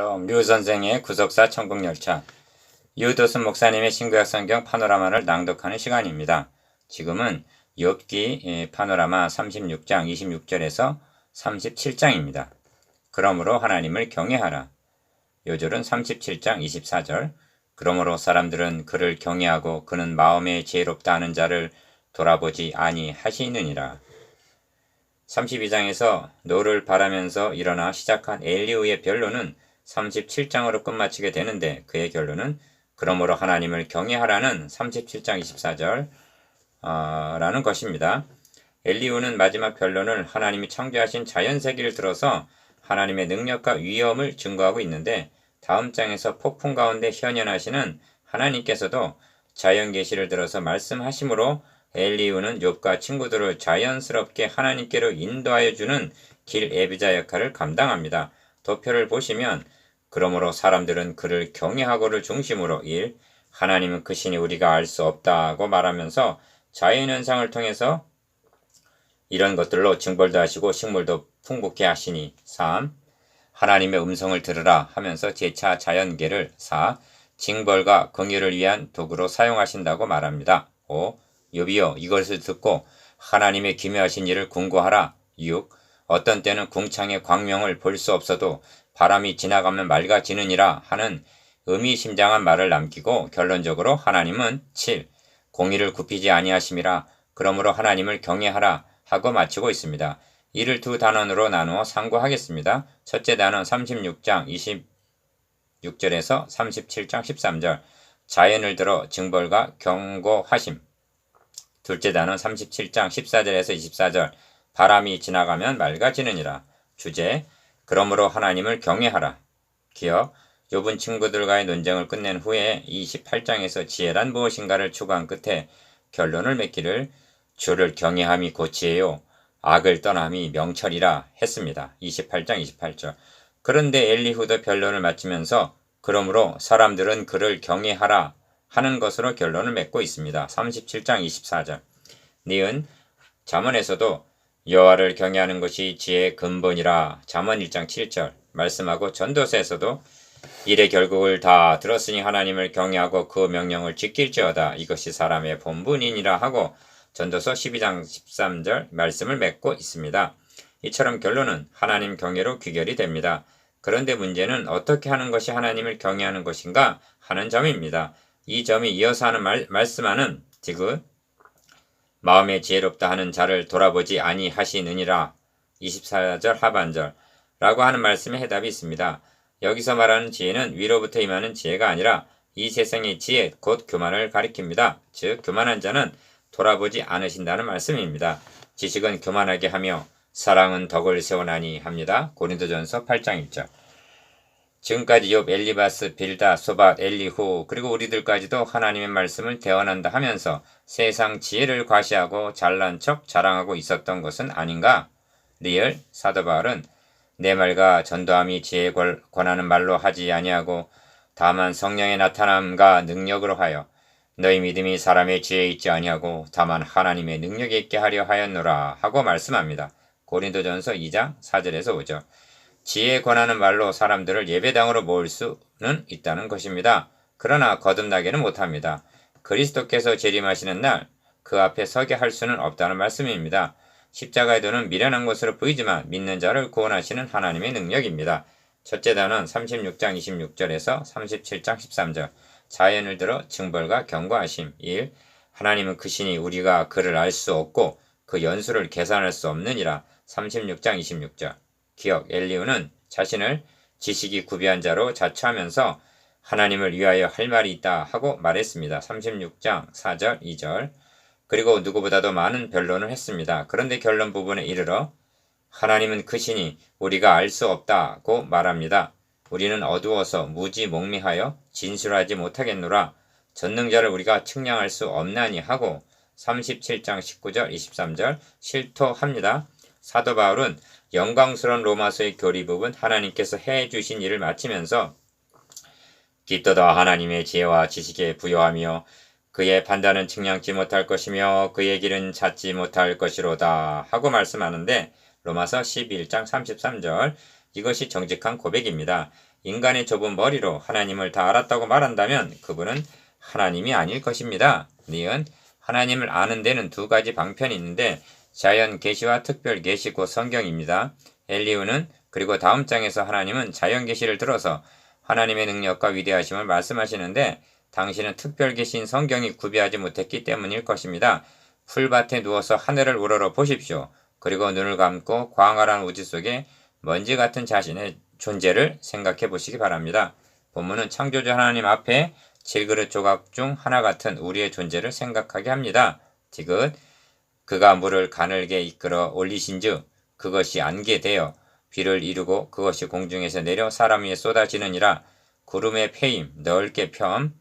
샬롬 류 선생의 구속사 천국열차 유도순 목사님의 신구약 성경 파노라마를 낭독하는 시간입니다. 지금은 욥기 예, 파노라마 36장 26절에서 37장입니다. 그러므로 하나님을 경외하라. 요절은 37장 24절 그러므로 사람들은 그를 경외하고 그는 마음에 지혜롭다 하는 자를 돌아보지 아니하시느니라. 32장에서 노를 바라면서 일어나 시작한 엘리우의 변론은 37장으로 끝마치게 되는데 그의 결론은 그러므로 하나님을 경외하라는 37장 24절 어, 라는 것입니다. 엘리우는 마지막 변론을 하나님이 창조하신 자연 세계를 들어서 하나님의 능력과 위엄을 증거하고 있는데 다음 장에서 폭풍 가운데 현현하시는 하나님께서도 자연 계시를 들어서 말씀하심으로 엘리우는 욥과 친구들을 자연스럽게 하나님께로 인도하여 주는 길 애비자 역할을 감당합니다. 도표를 보시면 그러므로 사람들은 그를 경외하고를 중심으로 1. 하나님은 그 신이 우리가 알 수 없다고 말하면서 자연 현상을 통해서 이런 것들로 징벌도 하시고 식물도 풍부케 하시니 3. 하나님의 음성을 들으라 하면서 제차 자연계를 4. 징벌과 긍휼을 위한 도구로 사용하신다고 말합니다. 5. 요비여 이것을 듣고 하나님의 기묘하신 일을 궁구하라. 6. 어떤 때는 궁창의 광명을 볼 수 없어도 바람이 지나가면 맑아지느니라 하는 의미심장한 말을 남기고 결론적으로 하나님은 7. 공의를 굽히지 아니하심이라 그러므로 하나님을 경외하라 하고 마치고 있습니다. 이를 두 단원으로 나누어 상고하겠습니다. 첫째 단원 36장 26절에서 37장 13절 자연을 들어 징벌과 경고하심 둘째 단원 37장 14절에서 24절 바람이 지나가면 맑아지느니라 주제 그러므로 하나님을 경외하라 기억 좁은 친구들과의 논쟁을 끝낸 후에 28장에서 지혜란 무엇인가를 추구한 끝에 결론을 맺기를 주를 경외함이 고치예요. 악을 떠남이 명철이라 했습니다. 28장 28절. 그런데 엘리후도 변론을 마치면서 그러므로 사람들은 그를 경외하라 하는 것으로 결론을 맺고 있습니다. 37장 24절. 니은 잠언에서도 여호와를 경외하는 것이 지혜의 근본이라 잠언 1장 7절 말씀하고 전도서에서도 일의 결국을 다 들었으니 하나님을 경외하고 그 명령을 지킬지어다 이것이 사람의 본분이니라 하고 전도서 12장 13절 말씀을 맺고 있습니다. 이처럼 결론은 하나님 경외로 귀결이 됩니다. 그런데 문제는 어떻게 하는 것이 하나님을 경외하는 것인가 하는 점입니다. 이 점이 이어서 하는 말, 말씀하는 디귿 마음에 지혜롭다 하는 자를 돌아보지 아니하시느니라 24절 하반절 라고 하는 말씀에 해답이 있습니다. 여기서 말하는 지혜는 위로부터 임하는 지혜가 아니라 이 세상의 지혜 곧 교만을 가리킵니다. 즉 교만한 자는 돌아보지 않으신다는 말씀입니다. 지식은 교만하게 하며 사랑은 덕을 세워나니 합니다. 고린도전서 8장 1절 지금까지 욥, 엘리바스, 빌다, 소밭, 엘리후 그리고 우리들까지도 하나님의 말씀을 대언한다 하면서 세상 지혜를 과시하고 잘난 척 자랑하고 있었던 것은 아닌가? 리얼 사도 바울은 내 말과 전도함이 지혜에 권하는 말로 하지 아니하고 다만 성령의 나타남과 능력으로 하여 너희 믿음이 사람의 지혜에 있지 아니하고 다만 하나님의 능력에 있게 하려 하였노라 하고 말씀합니다. 고린도전서 2장 4절에서 5절 지혜에 권하는 말로 사람들을 예배당으로 모을 수는 있다는 것입니다. 그러나 거듭나게는 못합니다. 그리스도께서 재림하시는 날 그 앞에 서게 할 수는 없다는 말씀입니다. 십자가의 도는 미련한 것으로 보이지만 믿는 자를 구원하시는 하나님의 능력입니다. 첫째 단은 36장 26절에서 37장 13절 자연을 들어 징벌과 경고하심 1. 하나님은 그 신이 우리가 그를 알 수 없고 그 연수를 계산할 수 없느니라 36장 26절 기억 엘리우는 자신을 지식이 구비한 자로 자처하면서 하나님을 위하여 할 말이 있다 하고 말했습니다. 36장 4절 2절 그리고 누구보다도 많은 변론을 했습니다. 그런데 결론 부분에 이르러 하나님은 크시니 우리가 알 수 없다고 말합니다. 우리는 어두워서 무지 몽미하여 진술하지 못하겠노라. 전능자를 우리가 측량할 수 없나니 하고 37장 19절 23절 실토합니다. 사도 바울은 영광스러운 로마서의 교리 부분 하나님께서 해 주신 일을 마치면서 기도다 하나님의 지혜와 지식에 부여하며 그의 판단은 측량치 못할 것이며 그의 길은 찾지 못할 것이로다 하고 말씀하는데 로마서 11장 33절 이것이 정직한 고백입니다. 인간의 좁은 머리로 하나님을 다 알았다고 말한다면 그분은 하나님이 아닐 것입니다. 니은 하나님을 아는 데는 두 가지 방편이 있는데 자연 계시와 특별 계시 고 성경입니다. 엘리우는 그리고 다음 장에서 하나님은 자연 계시를 들어서 하나님의 능력과 위대하심을 말씀하시는데 당신은 특별 계시인 성경이 구비하지 못했기 때문일 것입니다. 풀밭에 누워서 하늘을 우러러 보십시오. 그리고 눈을 감고 광활한 우주 속에 먼지 같은 자신의 존재를 생각해 보시기 바랍니다. 본문은 창조주 하나님 앞에 질그릇 조각 중 하나 같은 우리의 존재를 생각하게 합니다. 디귿 그가 물을 가늘게 이끌어 올리신즉 그것이 안개 되어 비를 이루고 그것이 공중에서 내려 사람 위에 쏟아지느니라. 구름의 패임 넓게 펴음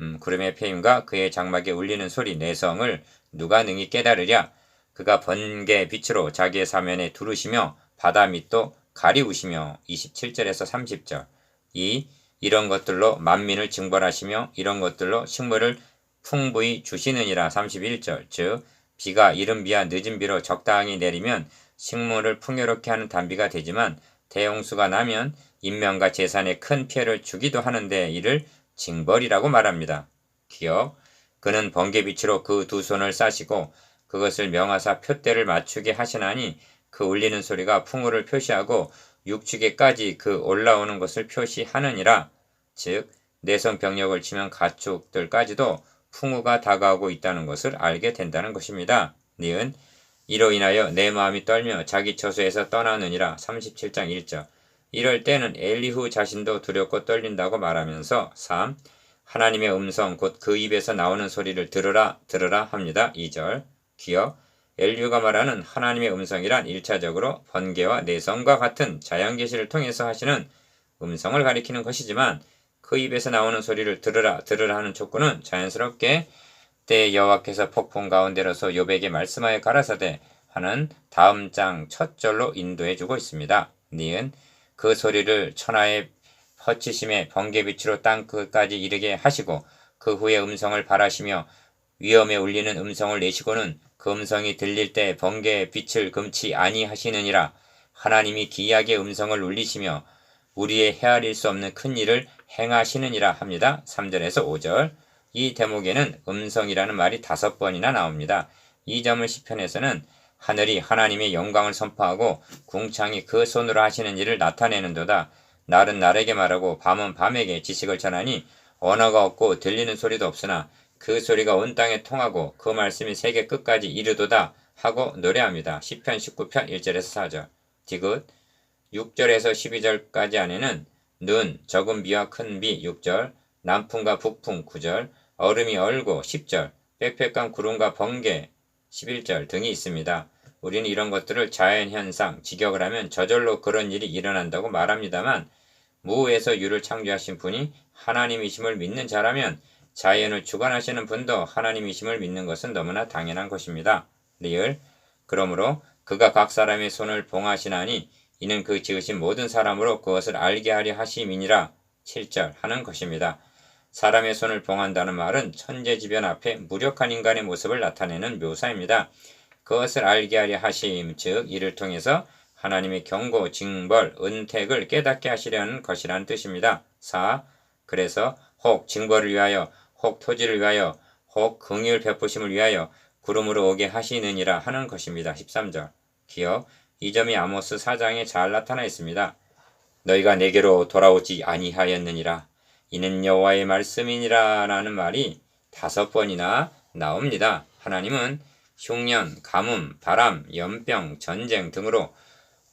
음, 구름의 패임과 그의 장막에 울리는 소리 내성을 누가 능히 깨달으랴? 그가 번개 빛으로 자기의 사면에 두르시며 바다 밑도 가리우시며 27절에서 30절. 이 이런 것들로 만민을 징벌하시며 이런 것들로 식물을 풍부히 주시느니라. 31절. 즉 비가 이른 비와 늦은 비로 적당히 내리면 식물을 풍요롭게 하는 단비가 되지만 대홍수가 나면 인명과 재산에 큰 피해를 주기도 하는데 이를 징벌이라고 말합니다. 기억 그는 번개빛으로 그 두 손을 싸시고 그것을 명하사 표대를 맞추게 하시나니 그 울리는 소리가 풍우를 표시하고 육축에까지 그 올라오는 것을 표시하느니라. 즉 내성 병력을 치면 가축들까지도 풍우가 다가오고 있다는 것을 알게 된다는 것입니다. 니은 이로 인하여 내 마음이 떨며 자기 처소에서 떠나느니라 37장 1절 이럴 때는 엘리후 자신도 두렵고 떨린다고 말하면서 3. 하나님의 음성 곧 그 입에서 나오는 소리를 들으라 들으라 합니다. 2절 기억 엘리후가 말하는 하나님의 음성이란 1차적으로 번개와 내성과 같은 자연 계시를 통해서 하시는 음성을 가리키는 것이지만 그 입에서 나오는 소리를 들으라 들으라 하는 촉구는 자연스럽게 때 여호와께서 폭풍 가운데로서 요백에 말씀하여 가라사대 하는 다음 장 첫 절로 인도해 주고 있습니다. 니은 그 소리를 천하의 퍼치심에 번개빛으로 땅 끝까지 이르게 하시고 그 후에 음성을 바라시며 위험에 울리는 음성을 내시고는 그 음성이 들릴 때 번개의 빛을 금치 아니하시느니라 하나님이 기이하게 음성을 울리시며 우리의 헤아릴 수 없는 큰 일을 행하시느니라 합니다. 3절에서 5절 이 대목에는 음성이라는 말이 다섯 번이나 나옵니다. 이 점을 시편에서는 하늘이 하나님의 영광을 선포하고 궁창이 그 손으로 하시는 일을 나타내는도다. 날은 날에게 말하고 밤은 밤에게 지식을 전하니 언어가 없고 들리는 소리도 없으나 그 소리가 온 땅에 통하고 그 말씀이 세계 끝까지 이르도다 하고 노래합니다. 시편 19편 1절에서 4절. 디귿 6절에서 12절까지 안에는 눈, 적은 비와 큰 비 6절, 남풍과 북풍 9절, 얼음이 얼고 10절, 빽빽한 구름과 번개 11절 등이 있습니다. 우리는 이런 것들을 자연현상, 직역을 하면 저절로 그런 일이 일어난다고 말합니다만 무에서 유를 창조하신 분이 하나님이심을 믿는 자라면 자연을 주관하시는 분도 하나님이심을 믿는 것은 너무나 당연한 것입니다. 리을 그러므로 그가 각 사람의 손을 봉하시나니 이는 그 지으신 모든 사람으로 그것을 알게 하려 하심이니라 7절 하는 것입니다. 사람의 손을 봉한다는 말은 천재지변 앞에 무력한 인간의 모습을 나타내는 묘사입니다. 그것을 알게 하려 하심, 즉 이를 통해서 하나님의 경고, 징벌, 은택을 깨닫게 하시려는 것이라는 뜻입니다. 4. 그래서 혹 징벌을 위하여, 혹 토지를 위하여, 혹 긍휼 베푸심을 위하여 구름으로 오게 하시느니라 하는 것입니다. 13절. 기억 이 점이 아모스 4장에 잘 나타나 있습니다. 너희가 내게로 돌아오지 아니하였느니라. 이는 여호와의 말씀이니라 라는 말이 다섯 번이나 나옵니다. 하나님은 흉년, 가뭄, 바람, 연병, 전쟁 등으로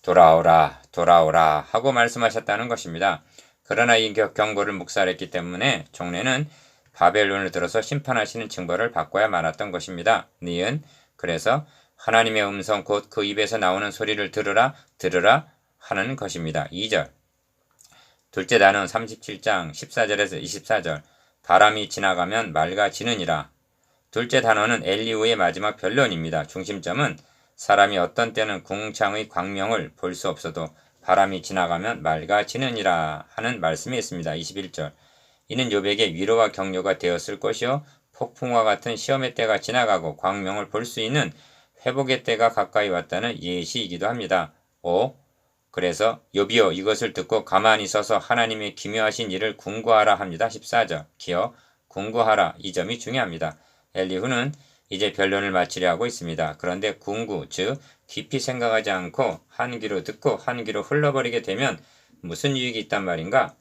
돌아오라, 돌아오라 하고 말씀하셨다는 것입니다. 그러나 이 경고를 묵살했기 때문에 종래는 바벨론을 들어서 심판하시는 징벌을 받고야 말았던 것입니다. 니은 그래서 하나님의 음성 곧 그 입에서 나오는 소리를 들으라 들으라 하는 것입니다. 2절 둘째 단은 37장 14절에서 24절 바람이 지나가면 맑아지느니라 둘째 단어는 엘리우의 마지막 변론입니다. 중심점은 사람이 어떤 때는 궁창의 광명을 볼 수 없어도 바람이 지나가면 맑아지느니라 하는 말씀이 있습니다. 21절 이는 요백의 위로와 격려가 되었을 것이요 폭풍과 같은 시험의 때가 지나가고 광명을 볼 수 있는 회복의 때가 가까이 왔다는 예시이기도 합니다. 5. 그래서 요비여 이것을 듣고 가만히 서서 하나님의 기묘하신 일을 궁구하라 합니다. 14절. 기어 궁구하라. 이 점이 중요합니다. 엘리후는 이제 변론을 마치려 하고 있습니다. 그런데 궁구, 즉 깊이 생각하지 않고 한 귀로 듣고 한 귀로 흘러버리게 되면 무슨 유익이 있단 말인가?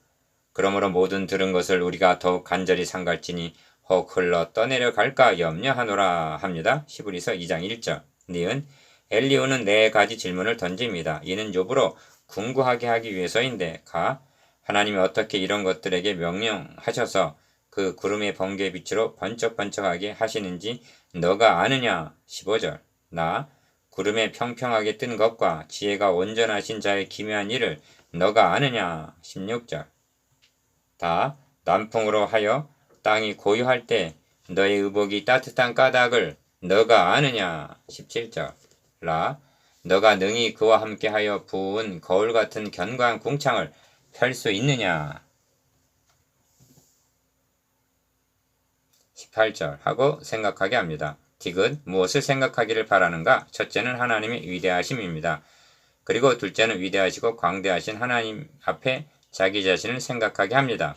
그러므로 모든 들은 것을 우리가 더욱 간절히 상갈지니 혹 흘러 떠내려 갈까 염려하노라 합니다. 시브리서 2장 1절. 니은 엘리오는 네 가지 질문을 던집니다. 이는 욥으로 궁구하게 하기 위해서인데 가 하나님이 어떻게 이런 것들에게 명령하셔서 그 구름의 번개 빛으로 번쩍번쩍하게 하시는지 너가 아느냐 15절 나 구름에 평평하게 뜬 것과 지혜가 온전하신 자의 기묘한 일을 너가 아느냐 16절 다 남풍으로 하여 땅이 고요할 때 너의 의복이 따뜻한 까닭을 너가 아느냐 17절 라 너가 능히 그와 함께하여 부은 거울 같은 견고한 궁창을 펼 수 있느냐 18절 하고 생각하게 합니다. 디귿 무엇을 생각하기를 바라는가? 첫째는 하나님의 위대하심입니다. 그리고 둘째는 위대하시고 광대하신 하나님 앞에 자기 자신을 생각하게 합니다.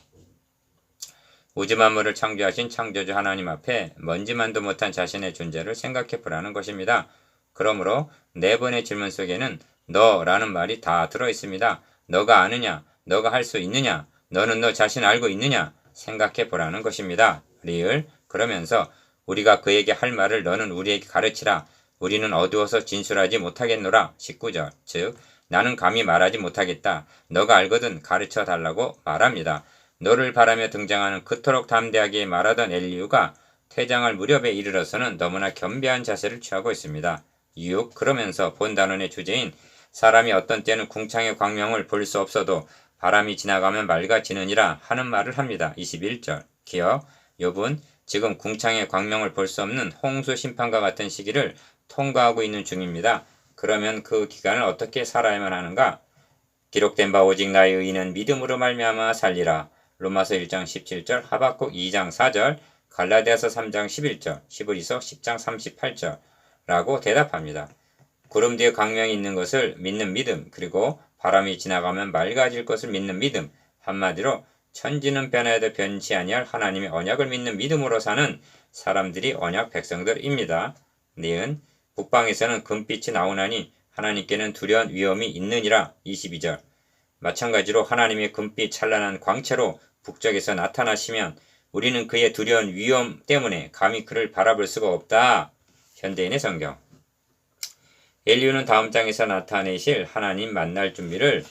우주 만물을 창조하신 창조주 하나님 앞에 먼지만도 못한 자신의 존재를 생각해 보라는 것입니다. 그러므로 네 번의 질문 속에는 너라는 말이 다 들어 있습니다. 너가 아느냐? 너가 할 수 있느냐? 너는 너 자신 알고 있느냐? 생각해 보라는 것입니다. 리을 그러면서 우리가 그에게 할 말을 너는 우리에게 가르치라. 우리는 어두워서 진술하지 못하겠노라. 19절 즉 나는 감히 말하지 못하겠다. 너가 알거든 가르쳐 달라고 말합니다. 너를 바라며 등장하는 그토록 담대하게 말하던 엘리유가 퇴장할 무렵에 이르러서는 너무나 겸비한 자세를 취하고 있습니다. 6. 그러면서 본 단원의 주제인 사람이 어떤 때는 궁창의 광명을 볼 수 없어도 바람이 지나가면 맑아지느니라 하는 말을 합니다. 21절 기억 욥은 지금 궁창의 광명을 볼 수 없는 홍수 심판과 같은 시기를 통과하고 있는 중입니다. 그러면 그 기간을 어떻게 살아야만 하는가? 기록된 바 오직 나의 의인은 믿음으로 말미암아 살리라. 로마서 1장 17절, 하박국 2장 4절, 갈라디아서 3장 11절, 시브리서 10장 38절 라고 대답합니다. 구름 뒤에 광명이 있는 것을 믿는 믿음, 그리고 바람이 지나가면 맑아질 것을 믿는 믿음, 한마디로 천지는 변해도 변치 아니할 하나님의 언약을 믿는 믿음으로 사는 사람들이 언약 백성들입니다. 니은 북방에서는 금빛이 나오나니 하나님께는 두려운 위험이 있느니라 22절 마찬가지로 하나님의 금빛 찬란한 광채로 북쪽에서 나타나시면 우리는 그의 두려운 위험 때문에 감히 그를 바라볼 수가 없다. 현대인의 성경 엘리우는 다음 장에서 나타내실 하나님 만날 준비를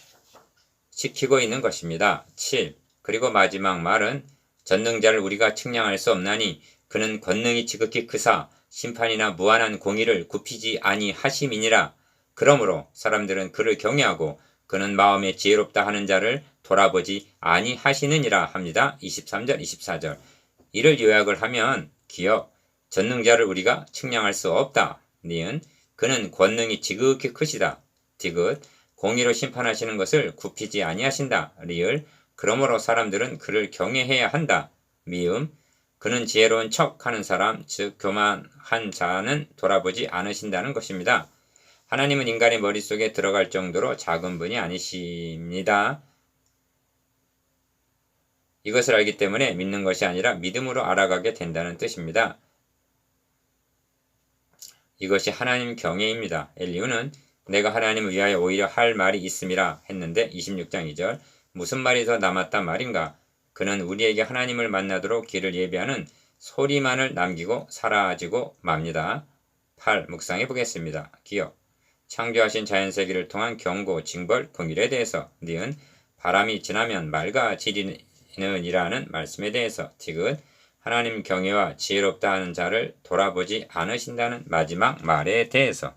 시키고 있는 것입니다. 7. 그리고 마지막 말은 전능자를 우리가 측량할 수 없나니 그는 권능이 지극히 크사 심판이나 무한한 공의를 굽히지 아니하심이니라. 그러므로 사람들은 그를 경외하고 그는 마음에 지혜롭다 하는 자를 돌아보지 아니하시느니라 합니다. 23절 24절 이를 요약을 하면 기억 전능자를 우리가 측량할 수 없다. 니은 그는 권능이 지극히 크시다. 디귿 공의로 심판하시는 것을 굽히지 아니하신다. 리을 그러므로 사람들은 그를 경외해야 한다. 미음 그는 지혜로운 척 하는 사람, 즉 교만한 자는 돌아보지 않으신다는 것입니다. 하나님은 인간의 머릿속에 들어갈 정도로 작은 분이 아니십니다. 이것을 알기 때문에 믿는 것이 아니라 믿음으로 알아가게 된다는 뜻입니다. 이것이 하나님 경외입니다. 엘리우는 내가 하나님을 위하여 오히려 할 말이 있음이라 했는데 26장 2절 무슨 말이 더 남았단 말인가? 그는 우리에게 하나님을 만나도록 길을 예비하는 소리만을 남기고 사라지고 맙니다. 8. 묵상해 보겠습니다. 기억. 창조하신 자연세계를 통한 경고, 징벌, 긍일에 대해서 니은 바람이 지나면 맑아지리 는 이라는 말씀에 대해서 디귿 하나님 경외와 지혜롭다 하는 자를 돌아보지 않으신다는 마지막 말에 대해서